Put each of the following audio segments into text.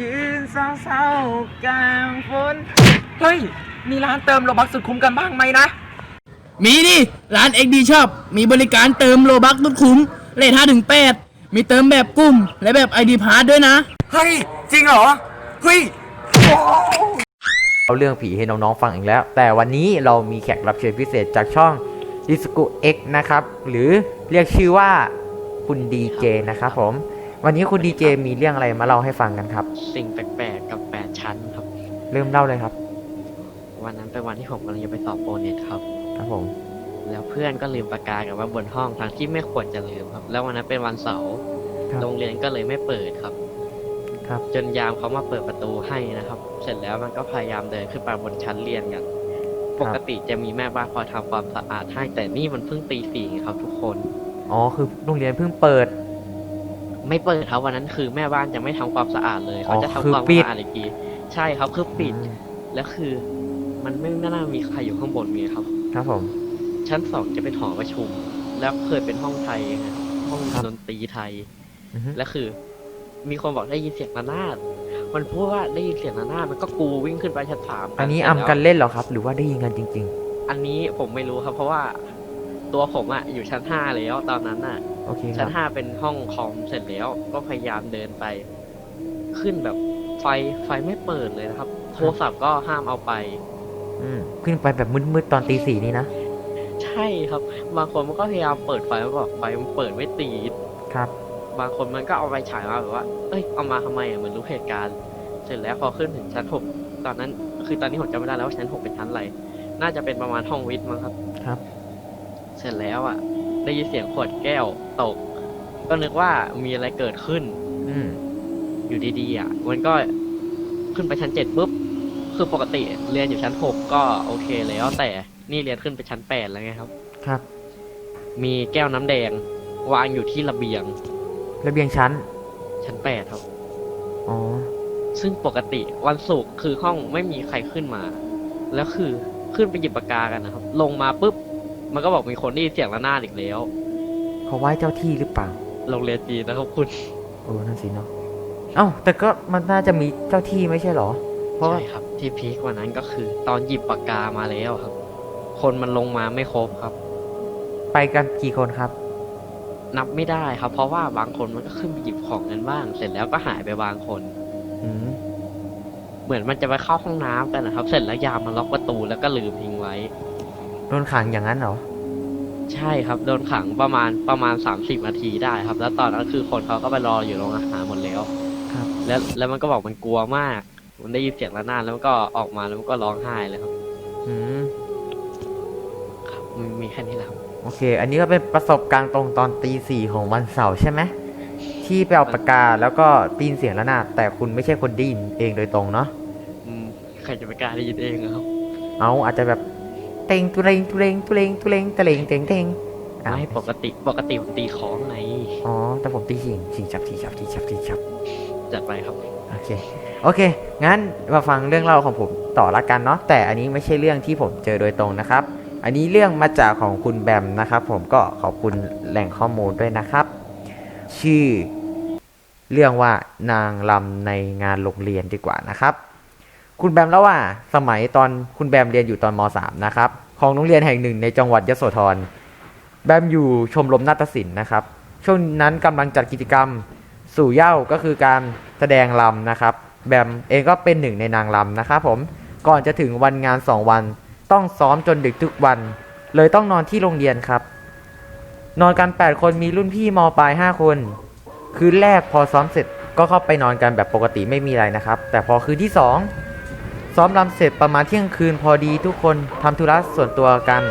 ยืนเศร้าๆกลางฝนเฮ้ย มีร้านเติมโลบักสุดคุ้มกันบ้างไหมนะ มีดิร้าน XD Shop มีบริการเติมโลบักลดคุ้มเลท5ถึง8มีเติมแบบกลุ่ม และแบบ ID p a s s ด้วยนะ เฮ้ย จริงเหรอ เฮ้ย เอาเรื่องผีให้น้องๆฟังอีกแล้ว แต่วันนี้เรามีแขกรับเชิญพิเศษจากช่อง d i s c o X นะครับ หรือเรียกชื่อว่าคุณดีเจนะครับผม วันนี้คุณดีเจมีเรื่องอะไรมาเล่าให้ฟังกันครับ สิ่งแปลกๆกับแปดชั้นครับ เริ่มเล่าเลยครับ วันนั้นเป็นวันที่ผมกำลังจะไปสอบโปรเน็ตครับ ครับผม แล้วเพื่อนก็ลืมปากกากันไว้บนห้องทั้งที่ไม่ควรจะลืมครับ แล้ววันนั้นเป็นวันเสาร์ครับ โรงเรียนก็เลยไม่เปิดครับ ครับ จนยามเขามาเปิดประตูให้นะครับ เสร็จแล้วมันก็พยายามเดินขึ้นไปบนชั้นเรียนกัน ปกติจะมีแม่บ้านคอยทำความสะอาดให้แต่นี่มันเพิ่งตีสี่ไงครับ ทุกคน อ๋อ คือโรงเรียนเพิ่งเปิด ไม่เปิดครับวันนั้นคือแม่บ้านจะไม่ทำความสะอาดเลยอ๋อเขาจะทำคือความปิดสะอาดอีกทีใช่ครับคือปิด แล้วคือมันไม่น่ามีใครอยู่ข้างบนไงครับ ครับผม ชั้นสองจะเป็นหอประชุม แล้วเคยเป็นห้องไทยฮะห้องครับ ดนตรีไทย อือฮึ และคือ มีคนบอกได้ยินเสียงระนาดมันพูดว่าได้ยินเสียงระนาดมันก็กูวิ่งขึ้นไปชั้นสามอันนี้เสร็จอำแล้วกันเล่นเหรอครับ หรือว่าได้ยินกันจริง อันนี้ผมไม่รู้ครับ เพราะว่า ตัวผมอะอยู่ชั้นห้าแล้วตอนนั้นอะๆโอเคคชั้รันบ ห้าเป็นห้องคอมเสร็จแล้ว ก็พยายามเดินไป ขึ้นแบบไฟไฟไม่เปิดเลยนะครับ โทรศัพท์ก็ห้ามเอาไป อืมขึ้นไปแบบมืดๆตอนตีสี่นี่นะ ใช่ครับ บางคนมันก็พยายามเปิดไฟแล้วบอกไฟมันเปิดไม่ติด ครับ บางคนมันก็เอาไปฉายมาแบบว่า เอ้ย เอามาทำไมอะเหมือนรู้เหตุการณ์ เสร็จแล้วพอขึ้นถึงชั้นหกตอนนั้น คือตอนนี้ผมจำไม่ได้แล้วว่าชั้นหกเป็นชั้นอะไร น่าจะเป็นประมาณห้องวิทย์มั้งครับ ครับ เสร็จแล้วอะ ได้ยินเสียงขวดแก้วตก ก็นึกว่ามีอะไรเกิดขึ้น อืม อยู่ดีๆอะ มันก็ขึ้นไปชั้นเจ็ดปุ๊บ คือปกติเรียนอยู่ชั้นหกก็โอเคแล้ว แต่นี่เรียนขึ้นไปชั้นแปดแล้วไงครับ ครับ มีแก้วน้ำแดง วางอยู่ที่ระเบียง ระเบียงชั้น ชั้นแปดครับ อ๋อ ซึ่งปกติวันศุกร์คือห้องไม่มีใครขึ้นมา แล้วคือขึ้นไปหยิบปากกากันนะครับ ลงมาปุ๊บ มันก็บอกมีคนได้ยินเสียงระนาดอีกแล้ว เขาไหว้เจ้าที่หรือเปล่าโรงเรียนจีนนะครับคุณโอ้นั่นสิเนาะเอ้าแต่ก็มันน่าจะมีเจ้าที่ไม่ใช่เหรอ เพราะว่าใช่ครับ ที่พีคกว่านั้นก็คือ ตอนหยิบปากกามาแล้วครับ คนมันลงมาไม่ครบครับ ไปกันกี่คนครับ นับไม่ได้ครับ เพราะว่าบางคนมันก็ขึ้นไปหยิบของกันบ้าง เสร็จแล้วก็หายไปบางคน อืมเหมือนมันจะไปเข้าห้องน้ำกันนะครับ เสร็จแล้วยามมันล็อกประตูแล้วก็ลืมทิ้งไว้ โดนขังอย่างนั้นเหรอ ใช่ครับโดนขังประมาณประมาณสามสิบนาทีได้ครับ แล้วตอนนั้นคือคนเขาก็ไปรออยู่โรงอาหารหมดแล้วครับ แล้วแล้วมันก็บอกมันกลัวมาก มันได้ยินเสียงระนาดแล้วมันก็ออกมาแล้วมันก็ร้องไห้เลยครับอืมครับมันมีแค่นี้แหละครับโอเค อันนี้ก็เป็นประสบการณ์ตรงตอนตีสี่ของวันเสาร์ใช่ไหมที่ไปเอาปากกาแล้วก็ไดยินเสียงระนาดแต่คุณไม่ใช่คนไดยินเองโดยตรงเนาะอืมใครจะไปกล้าได้ยินเองอะครับ เอาอาจจะแบบ เต็งตุเรงตุเรงตุเรงตุเรงตะเลงเต็งเต็งอ้าวไม่ปกติปกติผมตีของไงอ๋อแต่ผมตีชิงชิงชับชิงชับชิงชับชิงชับจัดไปครับโอเคโอเค งั้นมาฟังเรื่องเล่าของผมต่อละกันเนาะแต่อันนี้ไม่ใช่เรื่องที่ผมเจอโดยตรงนะครับ อันนี้เรื่องมาจากของคุณแบมนะครับ ผมก็ขอบคุณแหล่งข้อมูลด้วยนะครับ ชื่อ เรื่องว่านางลำในงานโรงเรียนดีกว่านะครับ คุณแบมแล้วว่าสมัยตอนคุณแบมเรียนอยู่ตอนม .3 นะครับของโรงเรียนแห่งหนึ่งในจังหวัดยโสธรแบมอยู่ชมรมนาฏศิลป์นะครับ ช่วงนั้นกำลังจัดกิจกรรมสู่เย้าก็คือการแสดงลำนะครับ แบมเองก็เป็นหนึ่งในนางลำนะครับผมก่อนจะถึงวันงาน 2 วัน ต้องซ้อมจนดึกทุกวัน เลยต้องนอนที่โรงเรียนครับ นอนกัน 8 คนมีรุ่นพี่มปลาย 5 คน คืนแรกพอซ้อมเสร็จก็เข้าไปนอนกันแบบปกติไม่มีอะไรนะครับ แต่พอคืนที่ 2 ซ้อมรำเสร็จประมาณเที่ยงคืนพอดีทุกคนทำธุระส่วนตัวกัน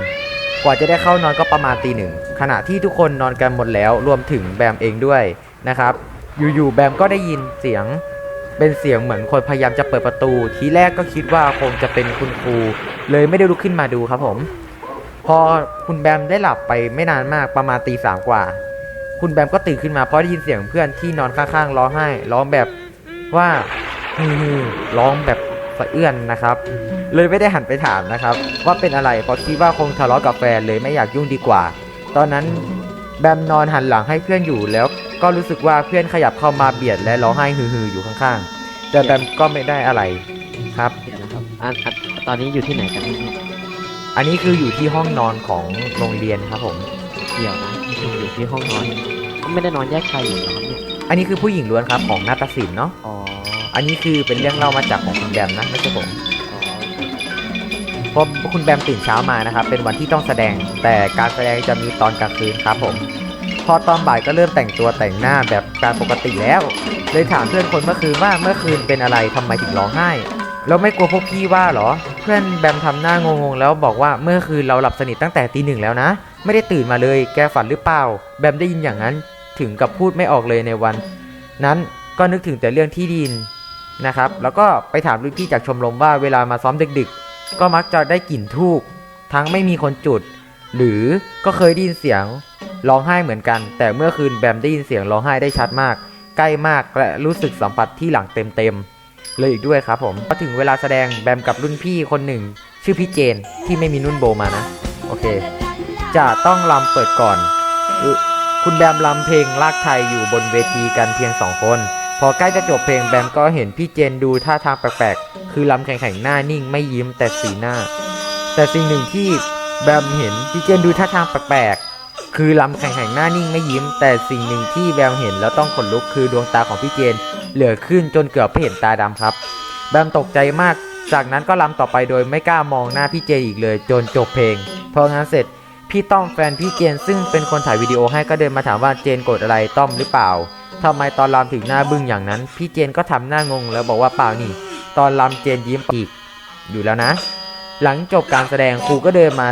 กว่าจะได้เข้านอนก็ประมาณตีหนึ่งขณะที่ทุกคนนอนกันหมดแล้วรวมถึงแบมเองด้วยนะครับ อยู่ๆแบมก็ได้ยินเสียงเป็นเสียงเหมือนคนพยายามจะเปิดประตู ทีแรกก็คิดว่าคงจะเป็นคุณครู เลยไม่ได้ลุกขึ้นมาดูครับผม พอคุณแบมได้หลับไปไม่นานมากประมาณตีสามกว่า คุณแบมก็ตื่นขึ้นมาเพราะได้ยินเสียงเพื่อนที่นอนข้างๆร้องไห้ร้องแบบว่าฮือร้องแบบ สะเอื้อนนะครับ เลยไม่ได้หันไปถามนะครับ ว่าเป็นอะไรเพราะคิดว่าคงทะเลาะกับแฟนเลยไม่อยากยุ่งดีกว่า ตอนนั้นแบมนอนหันหลังให้เพื่อนอยู่แล้วก็รู้สึกว่าเพื่อนขยับเข้ามาเบียดและร้องไห้ฮือๆอยู่ข้างๆ แต่แบมก็ไม่ได้อะไรครับ เดี๋ยวนะครับอันอันตอนนี้อยู่ที่ไหนกันเนี่ยอันนี้คืออยู่ที่ห้องนอนของโรงเรียนครับผม เดี๋ยวนะอยู่ที่ห้องนอน ไม่ได้นอนแยกชายหญิงเหรอครับเนี่ย อันนี้คือผู้หญิงล้วนครับของนาฏศิลป์เนาะ อ๋อ อันนี้คือเป็นเรื่องเล่ามาจากของคุณแบมนะไม่ใช่ผมเพราะคุณแบมตื่นเช้ามานะครับ เป็นวันที่ต้องแสดง แต่การแสดงจะมีตอนกลางคืนครับผม พอตอนบ่ายก็เริ่มแต่งตัวแต่งหน้าแบบการปกติแล้ว เลยถามเพื่อนคนเมื่อคืนว่าเมื่อคืนเป็นอะไรทำไมถึงร้องไห้แล้วไม่กลัวพวกพี่ว่าหรอ เพื่อนแบมทำหน้างงๆ แล้วบอกว่าเมื่อคืนเราหลับสนิทตั้งแต่ตีหนึ่งแล้วนะ ไม่ได้ตื่นมาเลย แกฝันหรือเปล่า แบมได้ยินอย่างนั้น ถึงกับพูดไม่ออกเลยในวัน นั้นก็นึกถึงแต่เรื่องที่ดิน นะครับ แล้วก็ไปถามรุ่นพี่จากชมรมว่าเวลามาซ้อมดึกๆ ก็มักจะได้กลิ่นทูบทั้งไม่มีคนจุด หรือก็เคยได้ยินเสียงร้องไห้เหมือนกัน แต่เมื่อคืนแบมได้ยินเสียงร้องไห้ได้ชัดมาก ใกล้มากและรู้สึกสัมผัสที่หลังเต็มๆเลยอีกด้วยครับผมพอถึงเวลาแสดงแบมกับรุ่นพี่คนหนึ่ง ชื่อพี่เจนที่ไม่มีนุ่นโบมานะ โอเค จะต้องลำเปิดก่อน คุณแบมลำเพลงลากไทยอยู่บนเวทีกันเพียงสองคน พอใกล้จะจบเพลงแบมก็เห็นพี่เจนดูท่าทางแปลกๆ คือลำแข็งๆหน้านิ่งไม่ยิ้มแต่สีหน้า แต่สิ่งหนึ่งที่แบมเห็นพี่เจนดูท่าทางแปลกๆ คือลำแข็งๆหน้านิ่งไม่ยิ้ม แต่สิ่งหนึ่งที่แบมเห็นแล้วต้องขนลุกคือดวงตาของพี่เจน เหลือขึ้นจนเกือบไม่เห็นตาดำครับ แบมตกใจมาก จากนั้นก็ลำต่อไปโดยไม่กล้ามองหน้าพี่เจนอีกเลยจนจบเพลง พองานเสร็จพี่ต้อมแฟนพี่เจนซึ่งเป็นคนถ่ายวิดีโอให้ก็เดินมาถามว่าเจนโกรธอะไรต้อมหรือเปล่า ทำไมตอนลำถึงหน้าบึ้งอย่างนั้น พี่เจนก็ทำหน้างงแล้วบอกว่าเปล่านี่ ตอนลำเจนยิ้มอีก อยู่แล้วนะ หลังจบการแสดงครูก็เดินมา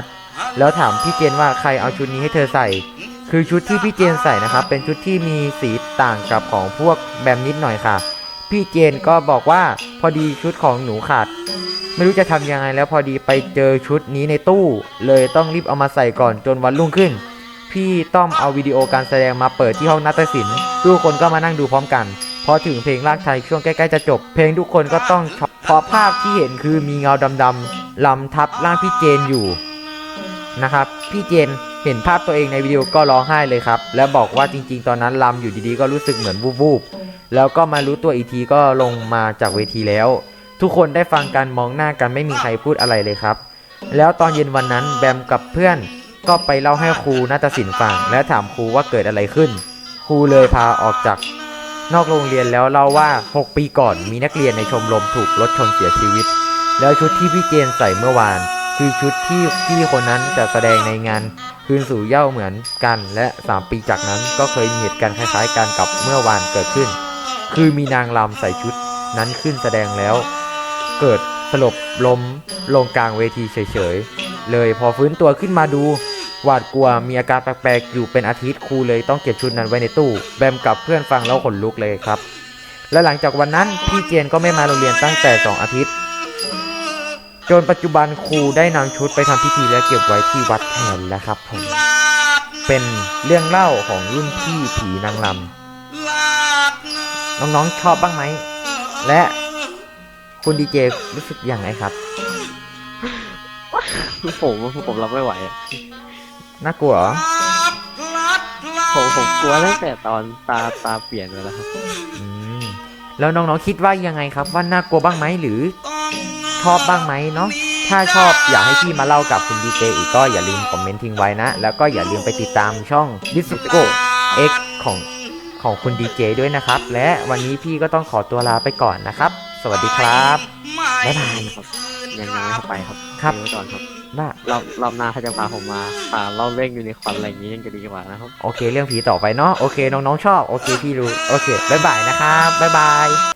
แล้วถามพี่เจนว่าใครเอาชุดนี้ให้เธอใส่ คือชุดที่พี่เจนใส่นะครับ เป็นชุดที่มีสีต่างกับของพวกแบมนิดหน่อยค่ะ พี่เจนก็บอกว่าพอดีชุดของหนูขาดไม่รู้จะทำยังไงแล้วพอดีไปเจอชุดนี้ในตู้ เลยต้องรีบเอามาใส่ก่อนจนวันรุ่งขึ้น พี่ต้อมเอาวิดีโอการแสดงมาเปิดที่ห้องนาฏศิลป์ทุกคนก็มานั่งดูพร้อมกันพอถึงเพลงลากไทยช่วงใกล้ๆจะจบ เพลงทุกคนก็ต้องชอพราะภาพที่เห็นคือมีเงาดำๆลำทับร่างพี่เจนอยู่นะครับ พี่เจนเห็นภาพตัวเองในวิดีโอก็ร้องไห้เลยครับ แล้วบอกว่าจริง ๆ ตอนนั้นลำอยู่ดีๆ ก็รู้สึกเหมือนวูบๆแล้วก็มารู้ตัวอีกทีก็ลงมาจากเวทีแล้ว ทุกคนได้ฟังกันมองหน้ากันไม่มีใครพูดอะไรเลยครับ แล้วตอนเย็นวันนั้นแบมกับเพื่อน ก็ไปเล่าให้ครูนาฏศิลป์ฟังและถามครูว่าเกิดอะไรขึ้น ครูเลยพาออกจากนอกโรงเรียนแล้วเล่าว่า 6 ปีก่อนมีนักเรียนในชมรมถูกรถชนเสียชีวิต แล้วชุดที่พี่เจนใส่เมื่อวาน คือชุดที่พี่คนนั้นจะแสดงในงาน คืนสู่เย้าเหมือนกัน และ 3 ปีจากนั้นก็เคยมีเหตุการณ์คล้ายๆกันกับเมื่อวานเกิดขึ้น คือมีนางรำใส่ชุดนั้นขึ้นแสดงแล้ว เกิดสลบล้มลงกลางเวทีเฉยๆเลยพอฟื้นตัวขึ้นมาดู หวาดกลัวมีอาการแปลกๆอยู่เป็นอาทิตย์ครูเลยต้องเก็บชุดนั้นไว้ในตู้ แบมกับเพื่อนฟังแล้วขนลุกเลยครับ และหลังจากวันนั้นพี่เจนก็ไม่มาโรงเรียนตั้งแต่ 2 อาทิตย์ จนปัจจุบันครูได้นำชุดไปทำพิธีและเก็บไว้ที่วัดแทนแล้วครับผมเป็นเรื่องเล่าของรุ่นพี่ผีนางรำน้องๆชอบบ้างไหม และคุณดีเจรู้สึกอยังไงครับ ผมผมรับไม่ไหวอะ น่ากลัวเหรอผมผมกลัวตั้งแต่ตอนตาตาเปลี่ยนไปแล้วครับ อืมแล้วน้องๆคิดว่ายังไงครับ ว่าน่ากลัวบ้างไหมหรือ ชอบบ้างไหมเนาะถ้าชอบอยากให้พี่มาเล่ากับคุณดีเจอีกก็อย่าลืมคอมเมนต์ทิ้งไว้นะ แล้วก็อย่าลืมไปติดตามช่อง d i s c o X ของของคุณดีเจด้วยนะครับ และวันนี้พี่ก็ต้องขอตัวลาไปก่อนนะครับ สวัสดีครับบ๊ายบายครับยังยังไม่เข้าไปครับครับเดี๋ยวไว้ก่อนครับ บ้ารอบรอบหน้าถ้าจะพาผมมาพาเล่าเรื่องอยู่ในควันอะไรอย่างนี้ยังจะดีกว่านะครับ โอเค เรื่องผีต่อไปเนาะ โอเค น้องๆชอบ โอเค พี่รู้ โอเค บ๊ายบายนะครับ บ๊ายบาย